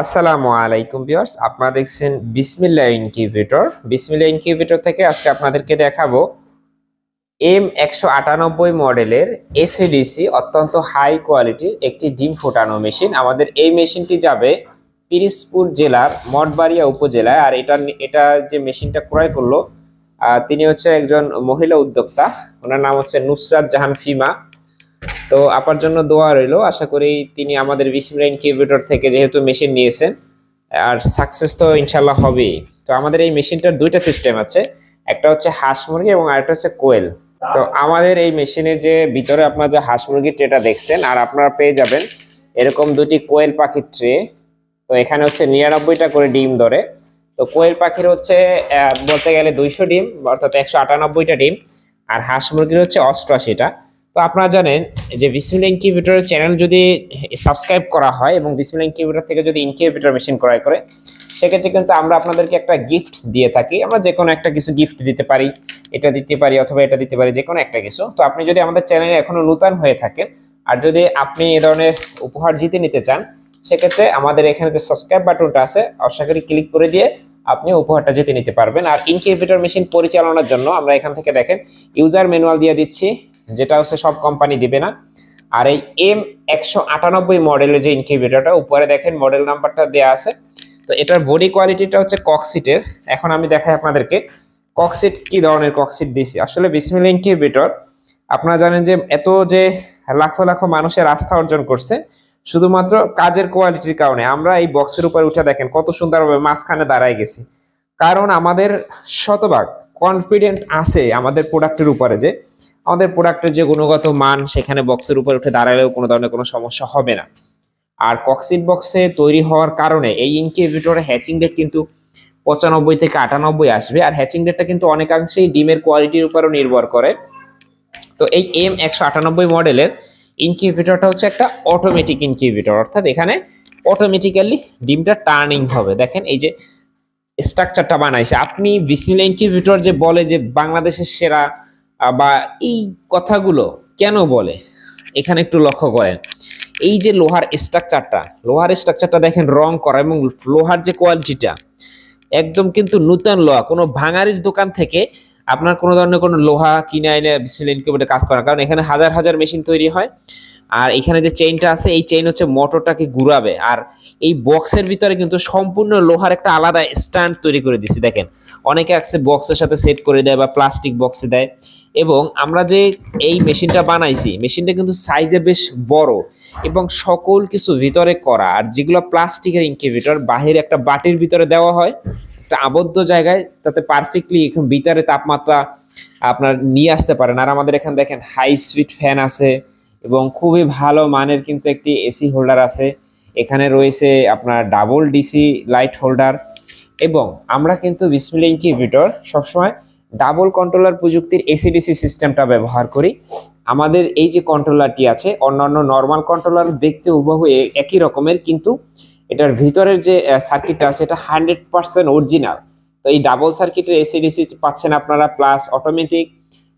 আসসালামু আলাইকুম ভিউয়ার্স, আপনারা দেখছেন বিসমিল্লা ইনকিউবেটর। বিসমিল্লা ইনকিউবেটর থেকে আজকে আপনাদেরকে দেখাবো এম একশো আটানব্বই মডেলের এসএডিসি, অত্যন্ত হাই কোয়ালিটির একটি ডিম ফোটানো মেশিন। আমাদের এই মেশিনটি যাবে পিরিজপুর জেলার মঠবাড়িয়া উপজেলায়, আর এটা এটা যে মেশিনটা ক্রয় করল তিনি হচ্ছে একজন মহিলা উদ্যোক্তা। ওনার নাম হচ্ছে নুসরাত জাহান ফিমা। তো আপার জন্য দোয়া রইল। আশা করি তিনি আমাদের বিসমিল্লা ইনকিউবেটর থেকে যেহেতু মেশিন নিয়েছেন, আর সাকসেস তো ইনশাল্লাহ হবেই। তো আমাদের এই মেশিনটার দুইটা সিস্টেম আছে, একটা হচ্ছে হাঁস মুরগি এবং আরেকটা হচ্ছে কোয়েল। তো আমাদের এই মেশিনের যে ভিতরে আপনার যে হাঁস মুরগির ট্রেটা দেখছেন, আর আপনারা পেয়ে যাবেন এরকম দুটি কোয়েল পাখির ট্রে তো এখানে হচ্ছে নিরানব্বইটা করে ডিম ধরে। তো কোয়েল পাখির হচ্ছে বলতে গেলে দুইশো ডিম, অর্থাৎ একশো আটানব্বইটা ডিম, আর হাঁস মুরগির হচ্ছে অষ্টআশিটা। তো আপনারা জানেন যে বিসমিল্লা ইনকিউবেটরের চ্যানেল যদি সাবস্ক্রাইব করা হয় এবং বিসমিল্লা ইনকিউবেটর থেকে যদি ইনকিউবেটর মেশিন ক্রয় করে, সেক্ষেত্রে কিন্তু আমরা আপনাদেরকে একটা গিফট দিয়ে থাকি। আমরা যে কোনো একটা কিছু গিফট দিতে পারি, এটা দিতে পারি অথবা এটা দিতে পারি যে কোনো একটা কিছু। তো আপনি যদি আমাদের চ্যানেলে এখনও নূতন হয়ে থাকেন আর যদি আপনি এ ধরনের উপহার জিতে নিতে চান, সেক্ষেত্রে আমাদের এখানে যে সাবস্ক্রাইব বাটনটা আছে, আশা করি ক্লিক করে দিয়ে আপনি উপহারটা জিতে নিতে পারবেন। আর ইনকিউবেটর মেশিন পরিচালনার জন্য আমরা এখান থেকে দেখেন ইউজার ম্যানুয়াল দিয়ে দিচ্ছি। যেটা হচ্ছে সব কোম্পানি দিবে না। আর এই এম একশো আটানব্বই মডেলের যে ইনকিউবেটরটা উপরে দেখেন মডেল নাম্বারটা দেওয়া আছে। তো এটার বডি কোয়ালিটিটা হচ্ছে ককসিটের এখন আমি দেখাই আপনাদেরকে ককসিট কি ধরনের ককসিট দিছি। আসলে বিসমিল ইনকিউবেটর আপনারা জানেন যে এত যে লাখো লাখো মানুষের আস্থা অর্জন করছে, শুধুমাত্র কাজের কোয়ালিটির কারণে। আমরা এই বক্সের উপরে উঠে দেখেন কত সুন্দরভাবে মাঝখানে দাঁড়ায় গেছি। কারণ আমাদের শতভাগ কনফিডেন্ট আছে আমাদের প্রোডাক্টের উপরে যে আমাদের প্রোডাক্টের যে গুণগত মান সেখানে বক্সের উপর উঠে দাঁড়ালেও কোনো ধরনের কোনো সমস্যা হবে না। আর কক্সিট বক্সে তৈরি হওয়ার কারণে এই ইনকিউবেটরে হ্যাচিং রেট কিন্তু পঁচানব্বই থেকে আটানব্বই আসবে। আর হ্যাচিং রেটটা কিন্তু অনেকাংশেই ডিমের কোয়ালিটির উপরও নির্ভর করে। তো এই এম একশো আটানব্বই মডেলের ইনকিউবেটরটা হচ্ছে একটা অটোমেটিক ইনকিউবেটর অর্থাৎ এখানে অটোমেটিক্যালি ডিমটা টার্নিং হবে। দেখেন এই যে স্ট্রাকচারটা বানাইছে। আপনি বিসমিল্লা ইনকিউবেটর যে বলে যে বাংলাদেশের সেরা বা এই কথাগুলো কেন বলে? এখানে একটু লক্ষ্য করেন। এই যে লোহার স্ট্রাকচারটা লোহার স্ট্রাকচারটা দেখেন রং করা এবং লোহার যে কোয়ালিটিটা একদম কিন্তু নূতন লোহা। কোনো ভাঙারির দোকান থেকে আপনার কোনো ধরনের কোনো লোহা কিনে এনে ইনকিউবেটর কাজ করা। কারণ এখানে হাজার হাজার মেশিন তৈরি হয়। আর এখানে যে চেইনটা আছে, এই চেইন হচ্ছে মোটরটাকে ঘুরাবে। আর এই বক্সের ভিতরে কিন্তু সম্পূর্ণ লোহার একটা আলাদা স্ট্যান্ড তৈরি করে দিছি দেখেন, অনেকে আছে বক্সের সাথে সেট করে দেয় বা প্লাস্টিক বক্সে দেয়। এবং আমরা যে এই মেশিনটা বানাইছি, মেশিনটা কিন্তু সাইজে বেশ বড় এবং সকল কিছু ভিতরে করা। আর যেগুলো প্লাস্টিকের ইনকিউবেটর বাহিরে একটা বাটির ভিতরে দেওয়া হয়, একটা আবদ্ধ জায়গায় তাতে পারফেক্টলি ভিতরে তাপমাত্রা আপনার নিয়ে আসতে পারেন। আর আমাদের এখানে দেখেন হাই স্পিড ফ্যান আছে এবং খুবই ভালো মানের কিন্তু একটি এসি হোল্ডার আছে। এখানে রয়েছে আপনার ডাবল ডিসি লাইট হোল্ডার এবং আমরা কিন্তু বিসমিল ইনকিউবেটর সবসময় ডাবল কন্ট্রোলার প্রযুক্তির এসিডিসি সিস্টেমটা ব্যবহার করি। আমাদের এই যে কন্ট্রোলারটি আছে, অন্যান্য নর্মাল কন্ট্রোলার দেখতে এ- একই রকমের, কিন্তু এটার ভিতরের যে সার্কিটটা আছে এটা হান্ড্রেড পার্সেন্ট অরিজিনাল তো এই ডাবল সার্কিটের এসিডিসি পাচ্ছেন আপনারা প্লাস অটোমেটিক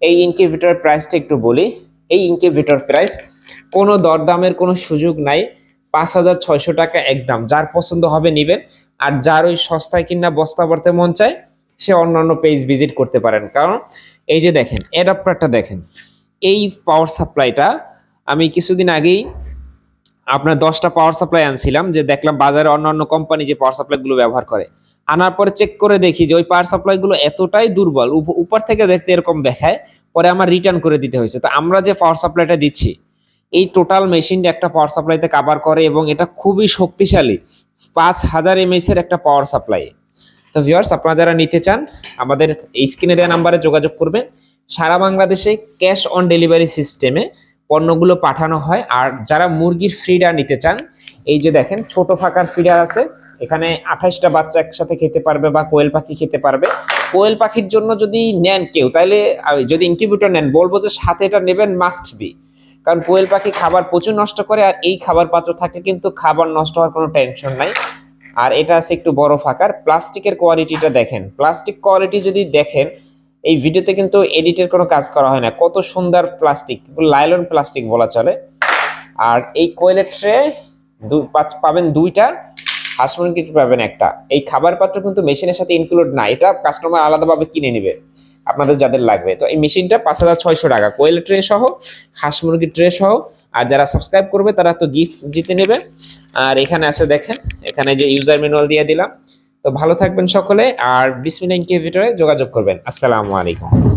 এই ইনকিউবেটরের প্রাইসটা একটু বলি। এই ইনকিউবেটর প্রাইস কোনো দরদামের কোনো সুযোগ নাই। পাঁচ হাজার ছয়শো টাকা একদম। যার পছন্দ হবে নেবেন। আর যার ওই সস্তায় কিনা বস্তা ভরতে মন চায় সে অন্যান্য পেজ ভিজিট করতে পারেন। কারণ এই যে দেখেন অ্যাডাপ্টারটা দেখেন। এই পাওয়ার সাপ্লাইটা আমি কিছুদিন আগেই আপনার দশটা পাওয়ার সাপ্লাই আনছিলাম, যে দেখলাম বাজারে অন্যান্য কোম্পানি যে পাওয়ার সাপ্লাইগুলো ব্যবহার করে। আনার পরে চেক করে দেখি যে ওই পাওয়ার সাপ্লাইগুলো এতটাই দুর্বল, উপ- উপর থেকে দেখতে এরকম দেখায়, পরে আমার রিটার্ন করে দিতে হয়েছে। তো আমরা যে পাওয়ার সাপ্লাইটা দিচ্ছি, এই টোটাল মেশিনটা একটা পাওয়ার সাপ্লাইতে কাভার করে এবং এটা খুবই শক্তিশালী। পাঁচ হাজার এমএস এর একটা পাওয়ার সাপ্লাই তো ভিউয়ার্স আপনারা যারা নিতে চান, আমাদের এই স্ক্রিনে দেওয়া নাম্বারে যোগাযোগ করবেন। সারা বাংলাদেশে ক্যাশ অন ডেলিভারি সিস্টেমে পণ্যগুলো পাঠানো হয়। আর যারা মুরগির ফিডার নিতে চান, এই যে দেখেন, ছোট ফাঁকার ফিডার আছে। এখানে আঠাশটা বাচ্চা একসাথে খেতে পারবে বা কোয়েল পাখি খেতে পারবে। কোয়েল পাখির জন্য যদি নেন কেউ তাহলে যদি ইনকিউবেটর নেন, বলব যে সাথে এটা নেবেন মাস্ট বি কারণ কোয়েল পাখি খাবার প্রচুর নষ্ট করে, আর এই খাবার পাত্র থাকলে কিন্তু খাবার নষ্ট হওয়ার কোনো টেনশন নাই। আর এটা আছে একটু বড় ফাঁকার। প্লাস্টিকের কোয়ালিটিটা দেখেন। প্লাস্টিক কোয়ালিটি যদি দেখেন, এই ভিডিওতে কিন্তু এডিটের কোনো কাজ করা হয় না। কত সুন্দর প্লাস্টিক লাইলন প্লাস্টিক বলা চলে। আর এই কোয়েলের ট্রে পাঁচ, পাবেন দুইটা হাঁস মুরগিটি পাবেন একটা। এই খাবার পাত্র কিন্তু মেশিনের সাথে ইনক্লুড না, এটা কাস্টমার আলাদাভাবে কিনে নেবে, আপনাদের যাদের লাগবে। তো এই মেশিনটা পাঁচ হাজার ছয়শো টাকা। কোয়েল ট্রে সহ, হাঁস মুরগির ট্রে সহ, আর যারা সাবস্ক্রাইব করবে, তারা তো গিফট জিতে নেবে। আর এখানে আছে দেখেন এখানে যে ইউজার ম্যানুয়াল দিয়ে দিলাম। তো ভালো থাকবেন সকলে, আর বিসমিল্লা ইনকিউবেটরে যোগাযোগ করবেন। আসসালামু আলাইকুম।